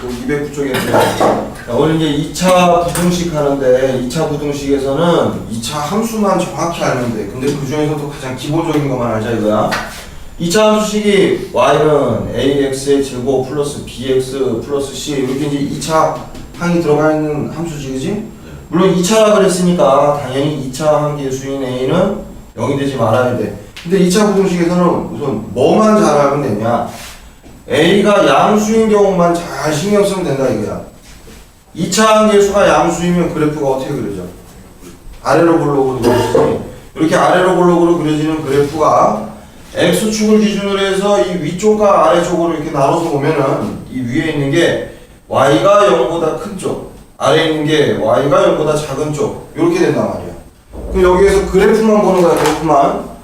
그 209쪽에 오늘 이제 2차 부등식 하는데 2차 부등식에서는 2차 함수만 정확히 알면 돼. 근데 그 중에서도 가장 기본적인 것만 알자 이거야. 2차 함수식이 y는 ax의 제곱 플러스 bx 플러스 c 이렇게 이제 2차 항이 들어가 있는 함수지 그지? 물론 2차라 그랬으니까 당연히 2차 항계 수인 a는 0이 되지 말아야 돼. 근데 2차 부등식에서는 우선 뭐만 잘하면 되냐? A가 양수인 경우만 잘 신경 쓰면 된다 이거야. 2차 항계수가 양수이면 그래프가 어떻게 그려져? 아래로 볼록으로 그려지지. 이렇게 아래로 볼록으로 그려지는 그래프가 X축을 기준으로 해서 이 위쪽과 아래쪽으로 이렇게 나눠서 보면은 이 위에 있는 게 Y가 0보다 큰 쪽, 아래에 있는 게 Y가 0보다 작은 쪽 이렇게 된단 말이야. 그럼 여기에서 그래프만 보는 거야, 그래프만.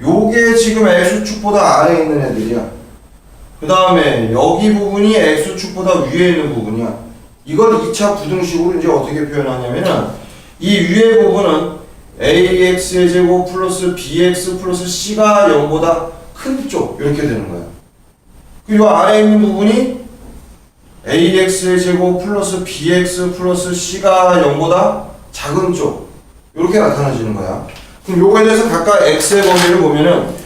요게 지금 X축보다 아래에 있는 애들이야. 그 다음에 여기 부분이 X축보다 위에 있는 부분이야. 이걸 2차 부등식으로 이제 어떻게 표현하냐면은 이 위에 부분은 AX의 제곱 플러스 BX 플러스 C가 0보다 큰 쪽 이렇게 되는 거야. 그리고 아래에 있는 부분이 AX의 제곱 플러스 BX 플러스 C가 0보다 작은 쪽 이렇게 나타나지는 거야. 그럼 요거에 대해서 각각 X의 범위를 보면은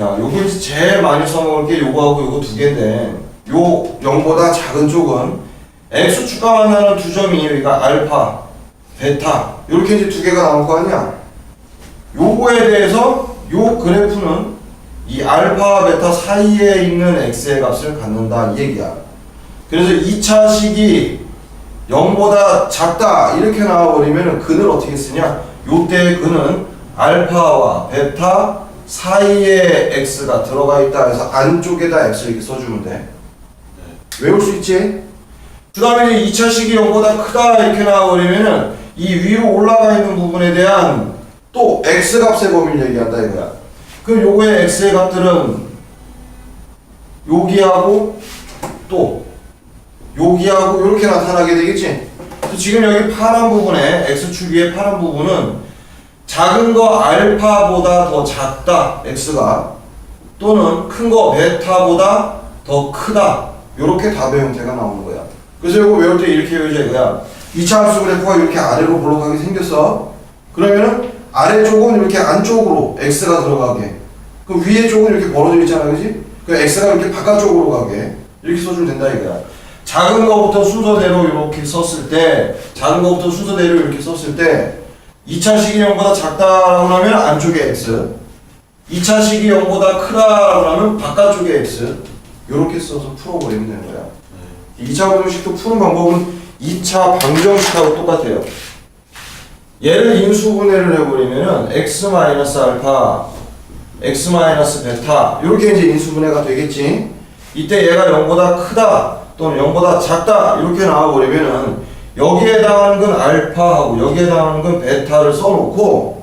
자, 요게 이제 제일 많이 써먹을 게 요거하고 요거 두 개인데 요 0보다 작은 쪽은 X축과 만나는 두 점이 여기가 알파, 베타 이렇게 이제 두 개가 나올 거 아니야? 요거에 대해서 요 그래프는 이 알파, 베타 사이에 있는 X의 값을 갖는다 이 얘기야. 그래서 2차 식이 0보다 작다 이렇게 나와버리면 근을 어떻게 쓰냐? 요때 근은 알파와 베타 사이에 x가 들어가 있다 해서 안쪽에다 x 이렇게 써주면 돼. 외울 수 있지? 그 다음에 이제 2차식이 0보다 크다 이렇게 나와버리면은 이 위로 올라가 있는 부분에 대한 또 x 값의 범위를 얘기한다 이거야. 그럼 요거의 x의 값들은 여기하고 또 여기하고 이렇게 나타나게 되겠지? 지금 여기 파란 부분에 x축 위에 파란 부분은 작은 거 알파보다 더 작다 x가 또는 큰 거 베타보다 더 크다. 이렇게 답의 형태가 나오는 거야. 그래서 이거 외울 때 이렇게 외우자 이거야. 2차 함수 그래프가 이렇게 아래로 볼록하게 생겼어. 그러면은 아래쪽은 이렇게 안쪽으로 x가 들어가게. 그 위에 쪽은 이렇게 벌어져 있잖아 그지? 그 x가 이렇게 바깥쪽으로 가게. 이렇게 써주면 된다 이거야. 작은 거부터 순서대로 이렇게 썼을 때 작은 거부터 순서대로 이렇게 썼을 때 2차 식이 0보다 작다라고 하면 안쪽에 x 2차 식이 0보다 크다라고 하면 바깥쪽에 x. 이렇게 써서 풀어버리면 되는 거야. 2차 방정식도 푸는 방법은 2차 방정식하고 똑같아요. 얘를 인수분해를 해버리면은 x 마이너스 알파 x 마이너스 베타 이렇게 이제 인수분해가 되겠지? 이때 얘가 0보다 크다 또는 0보다 작다 이렇게 나와버리면은 여기에 해당하는 건 알파하고 여기에 해당하는 건 베타를 써놓고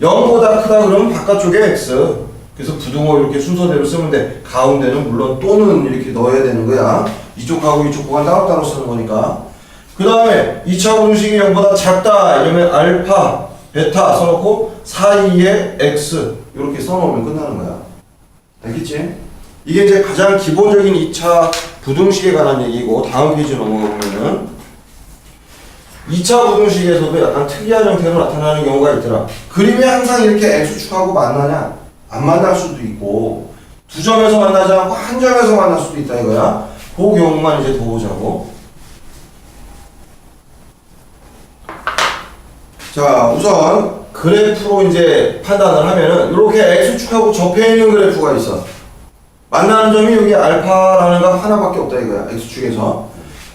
0보다 크다 그러면 바깥쪽에 x. 그래서 부등호 이렇게 순서대로 쓰면 돼. 가운데는 물론 또는 이렇게 넣어야 되는 거야. 이쪽하고 이쪽 구간 따로따로 쓰는 거니까. 그 다음에 2차 공식이 0보다 작다. 이러면 알파 베타 써놓고 사이에 x. 이렇게 써놓으면 끝나는 거야. 알겠지? 이게 이제 가장 기본적인 2차 부등식에 관한 얘기고 다음 페이지 넘어가 보면은 2차 부등식에서도 약간 특이한 형태로 나타나는 경우가 있더라. 그림이 항상 이렇게 x축하고 만나냐? 안 만날 수도 있고 두 점에서 만나지 않고 한 점에서 만날 수도 있다 이거야. 그 경우만 이제 더 보자고. 자, 우선 그래프로 이제 판단을 하면은 이렇게 x축하고 접해 있는 그래프가 있어. 만나는 점이 여기 알파라는 거 하나밖에 없다 이거야. x축에서.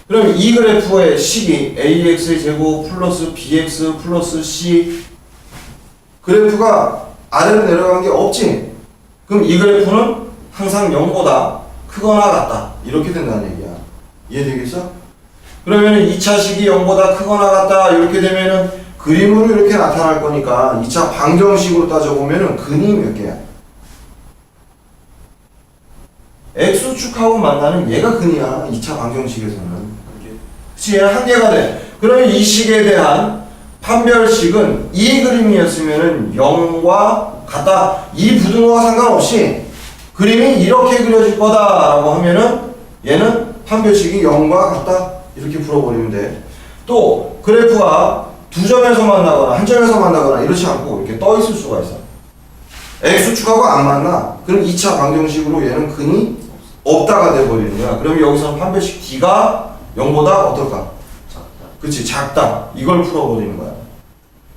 그럼 이 그래프의 식이 ax의 제곱 플러스 bx 플러스 c 그래프가 아래로 내려간 게 없지. 그럼 이 그래프는 항상 0보다 크거나 같다. 이렇게 된다는 얘기야. 이해되겠어? 그러면 2차 식이 0보다 크거나 같다. 이렇게 되면은 그림으로 이렇게 나타날 거니까 2차 방정식으로 따져보면은 근이 몇 개야? X축하고 만나는 얘가 근이야. 2차 방정식에서는. 그치, 얘는 한 개가 돼. 그러면 이 식에 대한 판별식은 이 그림이었으면은 0과 같다. 이 부등호와 상관없이 그림이 이렇게 그려질 거다라고 하면은 얘는 판별식이 0과 같다 이렇게 풀어버리면 돼. 또 그래프가 두 점에서 만나거나 한 점에서 만나거나 이렇지 않고 이렇게 떠 있을 수가 있어. x축하고 안 만나. 그럼 2차 방정식으로 얘는 근이 없다가 돼버리는 거야. 그럼 여기서는 판별식 d가 0보다 어떨까? 그치 작다. 이걸 풀어버리는 거야.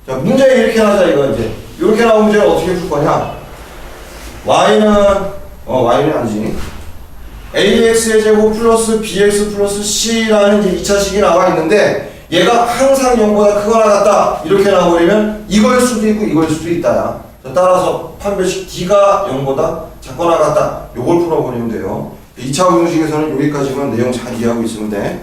자 문제 이렇게 하자 이거 이제 이렇게 나온 문제를 어떻게 풀 거냐? y는 어 y는 아니지. ax의 제곱 플러스 bx 플러스 c라는 이제 2차식이 나와 있는데 얘가 항상 0보다 크거나 같다 이렇게 나와버리면 이걸 수도 있고 이걸 수도 있다야 자, 따라서 판별식 d가 0보다 작거나 같다 요걸 풀어버리면 돼요 2차 공식에서는 여기까지만 내용 잘 이해하고 있으면 돼